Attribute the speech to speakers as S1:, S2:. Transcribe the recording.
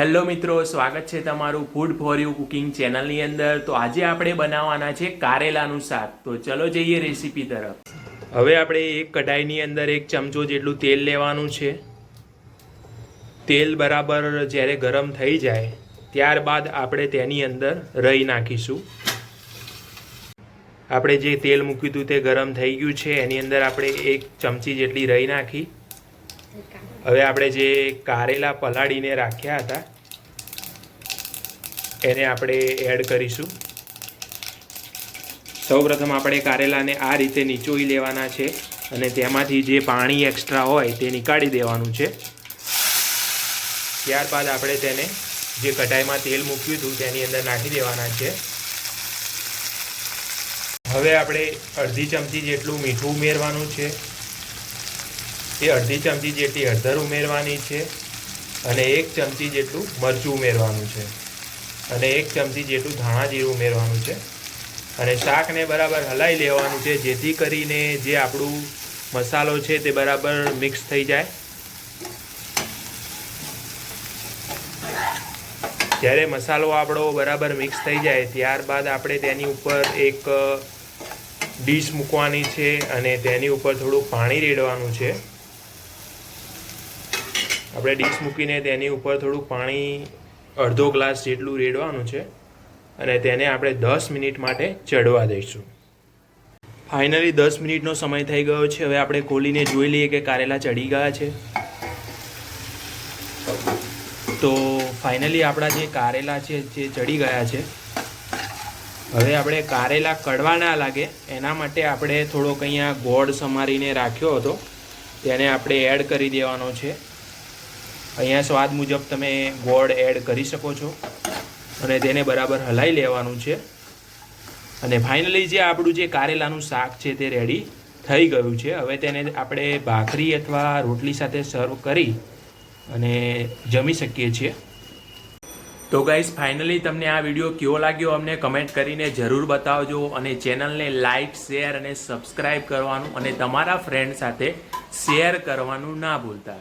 S1: Hello મિત્રો, સ્વાગત છે તમારું ફૂડ ફોર યુ કુકિંગ ચેનલની અંદર. તો આજે આપણે બનાવવાના છે કારેલાનું શાક. તો ચલો જઈએ રેસીપી તરફ. હવે આપણે એક કઢાઈની અંદર એક ચમચો જેટલું તેલ લેવાનું છે. તેલ બરાબર જ્યારે ગરમ થઈ જાય, ત્યારબાદ આપણે તેની અંદર રહી નાખીશું. આપણે જે તેલ મૂક્યું હતું તે ગરમ થઈ ગયું છે. એની અંદર આપણે એક ચમચી જેટલી રહી નાખી. હવે આપણે જે કારેલા પલાળીને રાખ્યા હતા, એને આપણે એડ કરીશું. સૌપ્રથમ આપણે કારેલાને આ રીતે નીચોઈ લેવાના છે અને તેમાંથી જે પાણી એક્સ્ટ્રા હોય તે નીકાળી દેવાનું છે. ત્યારબાદ આપણે તેને જે કઢાઈમાં તેલ મૂક્યું હતું તેની અંદર નાખી દેવાના છે. હવે આપણે અડધી ચમચી જેટલું મીઠું ઉમેરવાનું છે. એ અડધી ચમચી જેટલી હળદર ઉમેરવાની છે અને એક ચમચી જેટલું મરચું ઉમેરવાનું છે અને એક ચમચી જેટલું ધાણા જીરું ઉમેરવાનું છે. અને શાકને બરાબર હલાવી લેવાનું છે, જેથી કરીને જે આપણું મસાલો છે તે બરાબર મિક્સ થઈ જાય. જ્યારે મસાલો આપણો બરાબર મિક્સ થઈ જાય, ત્યારબાદ આપણે તેની ઉપર એક ડીશ મૂકવાની છે અને તેની ઉપર થોડું પાણી રેડવાનું છે. આપણે ડીશ મૂકીને તેની ઉપર થોડું પાણી અડધો ગ્લાસ જેટલું રેડવાનું છે અને તેને આપણે દસ મિનિટ માટે ચડવા દઈશું. ફાઇનલી દસ મિનિટનો સમય થઈ ગયો છે. હવે આપણે ખોલીને જોઈ લઈએ કે કારેલા ચડી ગયા છે. તો ફાઇનલી આપણા જે કારેલા છે, જે ચડી ગયા છે, હવે આપણે કારેલા કડવા ના લાગે. એના માટે આપણે થોડોક અહીંયા ગોળ સમારીને રાખ્યો હતો. તેને આપણે એડ કરી દેવાનો છે. અહીંયા સ્વાદ મુજબ તમે ગોળ એડ કરી શકો છો અને તેને બરાબર હલાવી લેવાનું છે. અને ફાઇનલી જે આપણું જે કારેલાનું શાક છે તે રેડી થઈ ગયું છે. હવે તેને આપણે ભાખરી અથવા રોટલી સાથે સર્વ કરી અને જમી શકીએ છીએ. તો ગાઈઝ ફાઇનલી તમને આ વીડિયો કેવો લાગ્યો અમને કમેન્ટ કરીને જરૂર બતાવજો અને ચેનલને લાઇક શેર અને સબસ્ક્રાઇબ કરવાનું અને તમારા ફ્રેન્ડ સાથે શેર કરવાનું ના ભૂલતા.